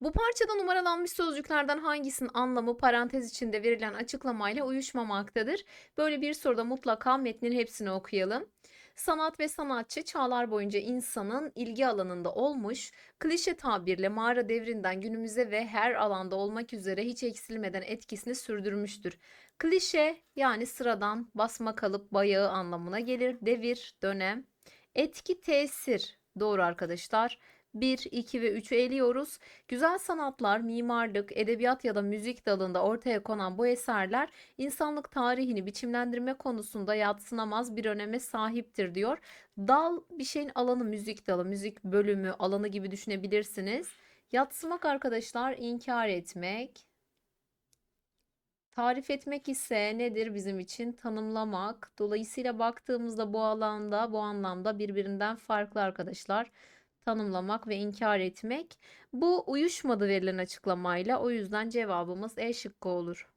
Bu parçada numaralanmış sözcüklerden hangisinin anlamı parantez içinde verilen açıklamayla uyuşmamaktadır? Böyle bir soruda mutlaka metnin hepsini okuyalım. Sanat ve sanatçı çağlar boyunca insanın ilgi alanında olmuş, klişe tabirle mağara devrinden günümüze ve her alanda olmak üzere hiç eksilmeden etkisini sürdürmüştür. Klişe yani sıradan, basma kalıp bayağı anlamına gelir. Devir, dönem. Etki, tesir. Doğru arkadaşlar. 1, 2 ve 3'ü eliyoruz. Güzel sanatlar, mimarlık, edebiyat ya da müzik dalında ortaya konan bu eserler insanlık tarihini biçimlendirme konusunda yadsınamaz bir öneme sahiptir diyor. Dal bir şeyin alanı müzik dalı, müzik bölümü, alanı gibi düşünebilirsiniz. Yatsımak arkadaşlar inkar etmek. Tarif etmek ise nedir bizim için? Tanımlamak. Dolayısıyla baktığımızda bu alanda, bu anlamda birbirinden farklı arkadaşlar. Tanımlamak ve inkar etmek. Bu uyuşmadı verilen açıklamayla. O yüzden cevabımız E şıkkı olur.